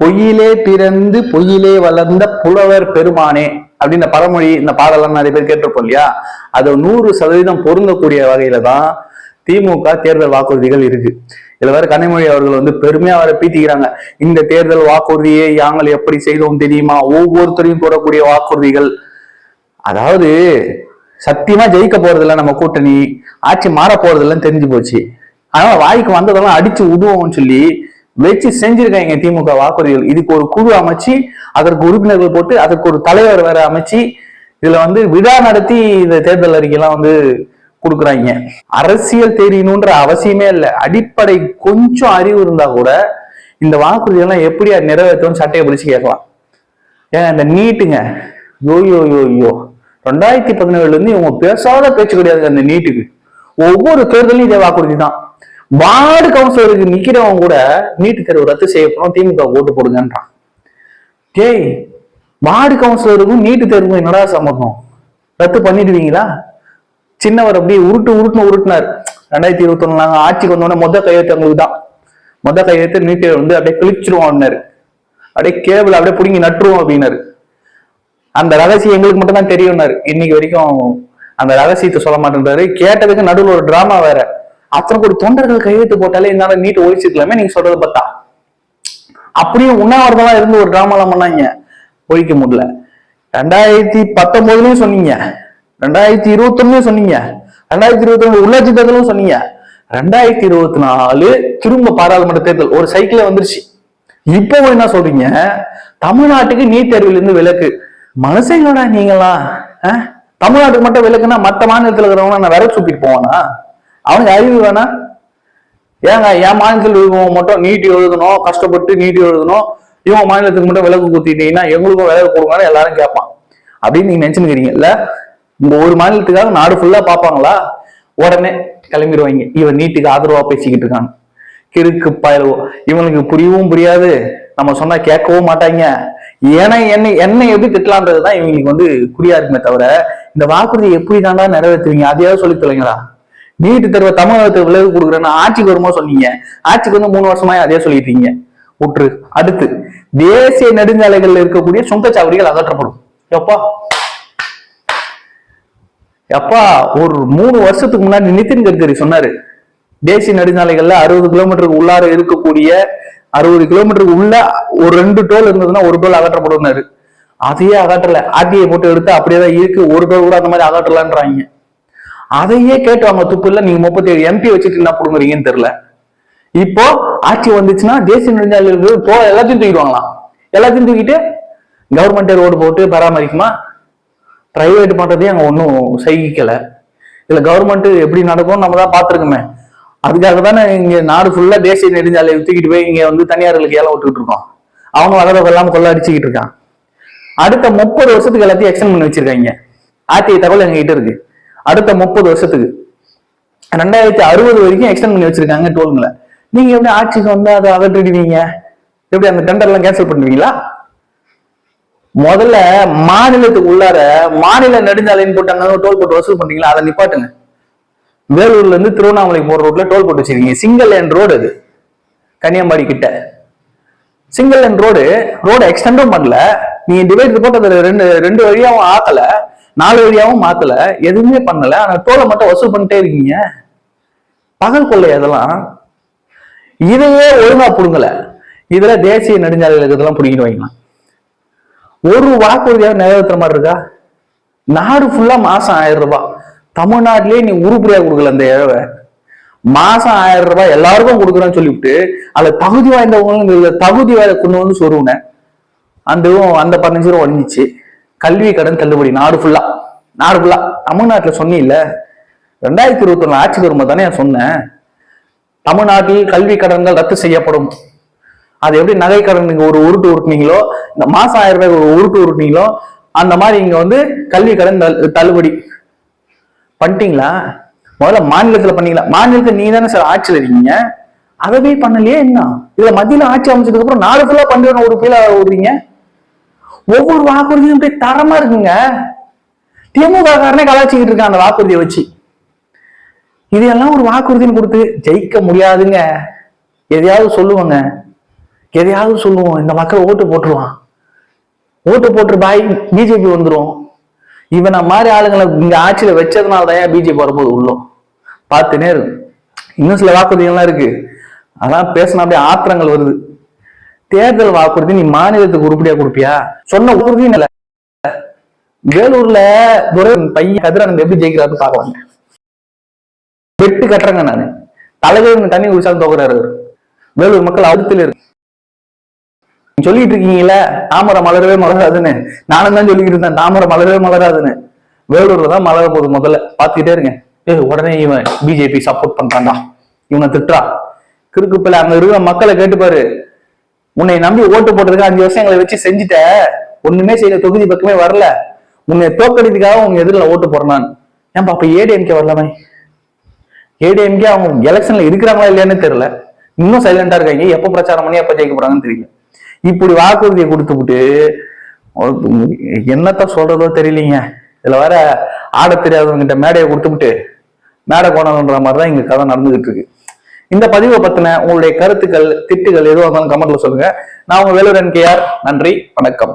பொய்யிலே பிறந்து பொய்யிலே வளர்ந்த புலவர் பெருமானே அப்படின்ற பழமொழி இந்த பாடலாம் நிறைய பேர் கேட்டிருப்போம் இல்லையா? அது நூறு சதவீதம் பொருந்தக்கூடிய வகையில தான் திமுக தேர்தல் வாக்குறுதிகள் இருக்கு. இதுல வேற கனிமொழி அவர்கள் வந்து பெருமையா அவரை பீத்திக்கிறாங்க. இந்த தேர்தல் வாக்குறுதியை நாங்கள் எப்படி செய்தோம் தெரியுமா? ஒவ்வொருத்தரையும் கூறக்கூடிய வாக்குறுதிகள். அதாவது சத்தியமா ஜெயிக்க போறதில்ல நம்ம கூட்டணி. ஆட்சி மாற போறதில்லன்னு தெரிஞ்சு போச்சு. ஆனா வாய்க்கு வந்ததெல்லாம் அடிச்சு விடுவோம்னு சொல்லி வச்சு செஞ்சிருக்காங்க திமுக வாக்குறுதிகள். இதுக்கு ஒரு குழு அமைச்சு அதற்கு உறுப்பினர்கள் போட்டு அதற்கு ஒரு தலைவர் வேற அமைச்சு இதுல வந்து விழா நடத்தி இந்த தேர்தல் அறிக்கையெல்லாம் வந்து கொடுக்குறாங்க. அரசியல் தெரியணுன்ற அவசியமே இல்லை. அடிப்படை கொஞ்சம் அறிவு இருந்தா கூட இந்த வாக்குறுதியெல்லாம் எப்படி அது நிறைவேற்றணும்னு சட்டையை பிடிச்சு கேட்கலாம். ஏன் இந்த நீட்டுங்க. யோ யோ யோ யோ ரெண்டாயிரத்தி பதினேழுல இருந்து இவங்க பேசாத பேச்சு கிடையாது அந்த நீட்டுக்கு. ஒவ்வொரு தேர்தலையும் இதே வாக்குறுதி தான். வார்டு கவுன்சிலருக்கு நிக்கிறவங்க கூட நீட்டு தேர்வு ரத்து செய்யப்படும் திமுக ஓட்டு போடுங்கன்றான். டேய் வார்டு கவுன்சிலருக்கும் நீட்டு தேர்வுக்கும் என்னடா சம்மந்தம் ரத்து பண்ணிடுவீங்களா? சின்னவர் அப்படியே உருட்டு உருட்டுன்னு உருட்டினார். ரெண்டாயிரத்தி இருபத்தி ஒண்ணு நாங்க ஆட்சிக்கு வந்தோடனே மொத்த கையெழுத்து எங்களுக்கு தான். மொத்த கையெழுத்து நீட்டு வந்து அப்படியே கிழிச்சிருவோம்னாரு. அப்படியே கேபிள் அப்படியே பிடுங்கி நட்டுருவோம் அப்படின்னாரு. அந்த ரகசியம் எங்களுக்கு மட்டும் தான் தெரியும்னாரு. இன்னைக்கு வரைக்கும் அந்த ரகசியத்தை சொல்ல மாட்டேன்றாரு. கேட்டதுக்கு நடுவில் ஒரு டிராமா வேற. அத்தனை கோடி தொண்டர்கள் கையெழுத்து போட்டாலே என்னால நீட் ஒழிச்சுக்கலாமே நீங்க சொல்றது பார்த்தா. அப்படியும் உண்ணாவிரதமா இருந்து ஒரு டிராமாலாம் பண்ணாங்க. ஒழிக்க முடியல. ரெண்டாயிரத்தி பத்தொன்பதுலயும் சொன்னீங்க. ரெண்டாயிரத்தி இருபத்தி சொன்னீங்க. ரெண்டாயிரத்தி இருபத்தி ஒண்ணு உள்ளாட்சி தேர்தலும் சொன்னீங்க. ரெண்டாயிரத்தி இருபத்தி நாலு திரும்ப பாராளுமன்ற தேர்தல் ஒரு சைக்கிளே வந்துருச்சு. இப்போ என்ன சொல்றீங்க? தமிழ்நாட்டுக்கு நீட் தேர்வில் இருந்து விலக்கு மனசைங்களா நீங்களா தமிழ்நாட்டுக்கு மட்டும் விலக்குன்னா மத்த மாநிலத்தில் இருக்கிறவங்க நான் விரல் சுத்திட்டு போவானா? அவனுக்கு அறிவு வேணா. ஏங்க என் மாநிலத்தில் இருக்கவங்க மட்டும் நீட் எழுதணும் கஷ்டப்பட்டு நீட் எழுதணும். இவங்க மாநிலத்துக்கு மட்டும் விலக்கு குத்திட்டீங்கன்னா எங்களுக்கும் விலக்கு கொடுங்கன்னு எல்லாரும் கேட்பான். அப்படின்னு நீங்க நினைச்சுக்கிறீங்க இல்ல உங்க ஒரு மாநிலத்துக்காக நாடு ஃபுல்லா பார்ப்பாங்களா? உடனே கிளம்பிடுவாங்க. இவன் நீட்டுக்கு ஆதரவா பேசிக்கிட்டு இருக்கான். கிறுக்கு பயலவோ இவனுக்கு புரியவும் புரியாது. நம்ம சொன்னா கேட்கவும் மாட்டாங்க. ஏன்னா என்ன என்ன எப்படி திட்டலான்றதுதான் இவங்களுக்கு வந்து குறியா இருக்குமே தவிர இந்த வாக்குறுதி எப்படி தாண்டா நிறைவேற்றுவீங்க? அதையாவது சொல்லி தொலைங்களா நீட்டு தேர்வை தமிழகத்துக்கு விலகு கொடுக்குறேன்னு ஆட்சிக்கு வருமா சொன்னீங்க. ஆட்சிக்கு வந்து மூணு வருஷமா அதே சொல்லிட்டு இருக்கீங்க அடுத்து தேசிய நெடுஞ்சாலைகள்ல இருக்கக்கூடிய சுங்கச்சாவடிகள் அகற்றப்படும். எப்பா? எப்பா ஒரு மூணு வருஷத்துக்கு முன்னாடி நிதின் கட்கரி சொன்னாரு. தேசிய நெடுஞ்சாலைகள்ல அறுபது கிலோமீட்டருக்கு உள்ளார இருக்கக்கூடிய அறுபது கிலோமீட்டருக்கு உள்ள ஒரு ரெண்டு டோல் இருந்ததுன்னா ஒரு டோல் அகற்றப்படும்னாரு. அதையே அகற்றல. ஆர்டிஐ போட்டு எடுத்து அப்படியே தான் இருக்கு. ஒரு டோல் கூட அந்த மாதிரி அகற்றலான்றாங்க. அதையே கேட்டு அவங்க துப்பு இல்ல நீங்க முப்பத்தி ஏழு எம்பி வச்சுட்டு என்ன புடுங்குறீங்கன்னு தெரியல. இப்போ ஆட்சி வந்துச்சுன்னா தேசிய நெடுஞ்சாலைகள் போ எல்லாத்தையும் தூக்கிடுவாங்களாம். எல்லாத்தையும் தூக்கிட்டு கவர்மெண்ட் ரோடு போட்டு பராமரிக்குமா? பிரைவேட் பண்றதையும் அங்க ஒன்றும் செய்யிக்கல இதுல கவர்மெண்ட் எப்படி நடக்கும் நம்ம தான் பார்த்துருக்கோமே. அதுக்காக தானே இங்க நாடு ஃபுல்லா தேசிய நெடுஞ்சாலையை தூக்கிட்டு போய் இங்க வந்து தனியார்களுக்கு ஏலம் விட்டுட்டு இருக்கோம். அவங்க வளர எல்லாம் கொள்ள அடிச்சுக்கிட்டு இருக்கான். அடுத்த முப்பது வருஷத்துக்கு எல்லாத்தையும் எக்ஸ்டென்ட் பண்ணி வச்சிருக்காங்க. ஆர்டிஐ தகவல் எங்ககிட்ட இருக்கு. அடுத்த முப்பது வருஷத்துக்கு. ரெண்டாயிரத்தி அறுபது வரைக்கும் எக்ஸ்டெண்ட் பண்ணி வச்சிருக்காங்க டோல்களை நீங்க எப்படி ஆட்சிக்கு வந்து அதை அகற்றிடுவீங்க? எப்படி அந்த டெண்டர்லாம் கேன்சல் பண்ணுவீங்களா? முதல்ல மாநிலத்துக்கு உள்ளார மாநில நெடுஞ்சாலைன்னு போட்டாங்க டோல் போட்டு வசூல் பண்றீங்களா? அதை நிப்பாட்டுங்க. வேலூர்ல இருந்து திருவண்ணாமலை போற ரோட்ல டோல் போட்டு வச்சிருக்கீங்க. சிங்கிள் லேன் ரோடு அது. கன்னியாகுமரி கிட்ட. சிங்கிள் லேன் ரோடு ரோடு எக்ஸ்டெண்டும் பண்ணல. நீங்க டிவைடர் போட்டு அதை ரெண்டு ரெண்டு வழியாவும் ஆக்கல. நாலு வழியாவும் மாத்தல எதுவுமே பண்ணல. ஆனா டோலை மட்டும் வசூல் பண்ணிட்டே இருக்கீங்க. பகல் கொள்ளை அதெல்லாம் இதையே ஒழுங்கா புடுங்கல. இதுல தேசிய நெடுஞ்சாலைகள் இதெல்லாம் பிடிக்கிட்டு வைக்கலாம் ஒரு வாக்குறுதியாக நிறைவேற்றுற மாதிரி இருக்கா? நாடு ஃபுல்லா மாசம் ஆயிரம் ரூபாய். தமிழ்நாட்டிலேயே நீ உருப்படியா கொடுக்கல அந்த இழவை. மாசம் ஆயிரம் ரூபாய் எல்லாருக்கும் கொடுக்குறேன்னு சொல்லிவிட்டு அதுல தகுதி வாய்ந்தவங்களும் தகுதி வேலை கொண்டு வந்து சொருவினேன் அந்த அந்த பதினஞ்சு ரூபா உடஞ்சிச்சு. கல்வி கடன் தள்ளுபடி நாடு ஃபுல்லா நாடு ஃபுல்லா தமிழ்நாட்டில் சொன்னீங்கல்ல ரெண்டாயிரத்தி இருபத்தி ஒண்ணு ஆட்சி வரும்போது தானே சொன்னேன் தமிழ்நாட்டில் கல்வி கடன்கள் ரத்து செய்யப்படும். அது எப்படி நகை கடன் நீங்க ஒரு உருட்டு உருட்டுனீங்களோ இந்த மாசம் ஆயிரம் ரூபாய் ஒரு உருட்டு உருட்டுனீங்களோ அந்த மாதிரி இங்க வந்து கல்வி கடன் தள்ளுபடி. பண்ணிட்டீங்களா? முதல்ல மாநிலத்துல பண்ணீங்களா? மாநிலத்துல நீ தானே சார் ஆட்சியில் இருக்கீங்க. அதவே பண்ணலையே என்ன? இதுல மத்தியில ஆட்சி அமைச்சதுக்கு அப்புறம் நாலு ஃபுல்லா பண்றேன்னு ஒரு ஃபீலா விடுறீங்க ஒவ்வொரு வாக்குறுதியும் அப்படியே தரமா இருக்குங்க. திமுக காரனே கலாச்சிக்கிட்டு இருக்கான் அந்த வாக்குறுதியை வச்சு. இதையெல்லாம் ஒரு வாக்குறுதின்னு கொடுத்து ஜெயிக்க முடியாதுங்க. எதையாவது சொல்லுவாங்க. எதையாவது சொல்லுவோம். இந்த மக்கள் ஓட்டு போட்டுருவான். ஓட்டு போட்டு பாய் பிஜேபி வந்துடும் இவனை மாதிரி ஆளுங்களை இங்க ஆட்சியில வச்சதுனால தான் பிஜேபி வரும்போது உள்ளோம். பார்த்துனே இருக்கு இன்னும் சில வாக்குறுதிகள்லாம் இருக்கு. அதான் பேசினா அப்படியே ஆத்திரங்கள் வருது. தேர்தல் வாக்குறுதி நீ மாநிலத்துக்கு உருப்படியா கொடுப்பியா? சொன்ன உறுதியும் இல்ல. வேலூர்ல துரை பையன் கதிரன் எப்படி ஜெயிக்கிறாரு பார்க்கலாங்க வெட்டு கட்டுறேங்க நானு. தலைவர் தண்ணி குடிச்சாலும் தோக்குறாரு வேலூர் மக்கள் அழுத்துல இருக்கு. சொல்லிட்டு இருக்கீங்கல்ல தாமரை மலரவே மலராதுன்னு. நானும் தான் சொல்லிக்கிட்டு இருந்தேன் தாமரை மலரவே மலராதுன்னு. வேலூர்ல தான் மலர போகுது முதல்ல. பாத்துக்கிட்டே இருங்க. ஏ உடனே இவன் பிஜேபி சப்போர்ட் பண்றான்டா. இவனை திட்டுறா. கிறுக்கு பிள்ளை அங்க இருக்கிற மக்களை கேட்டுப்பாரு. உன்னை நம்பி ஓட்டு போட்டதுக்கு அஞ்சு வருஷம் எங்களை வச்சு செஞ்சுட்ட. ஒண்ணுமே செய்யல தொகுதி பக்கமே வரல. உன்னை தோக்கடிதுக்காக உங்க எதிரில் ஓட்டு போறேன் நான். ஏன்பா அப்ப ஏடிஎம்கே வரலாமே? ஏடிஎம்கே அவங்க எலெக்ஷன்ல இருக்கிறாங்களா இல்லையான்னு தெரியல. இன்னும் சைலண்டா இருக்காங்க. எப்ப பிரச்சாரம் பண்ணி எப்ப ஜெயிக்க போறாங்கன்னு தெரியல. இப்படி வாக்குறுதியை கொடுத்துவிட்டு என்னத்த சொல்றதோ தெரியலீங்க. இதுல வேற ஆட தெரியாதவங்கிட்ட மேடையை கொடுத்துவிட்டு மேடை கோணம்ன்ற மாதிரி தான் இங்க கதை நடந்துகிட்டு இருக்கு. இந்த பதிவை பத்தின உங்களுடைய கருத்துக்கள் திட்டுகள் எதுவாக இருந்தாலும் கமெண்ட்ல சொல்லுங்க. நான் உங்க வேலூர் ஆர் நன்றி வணக்கம்.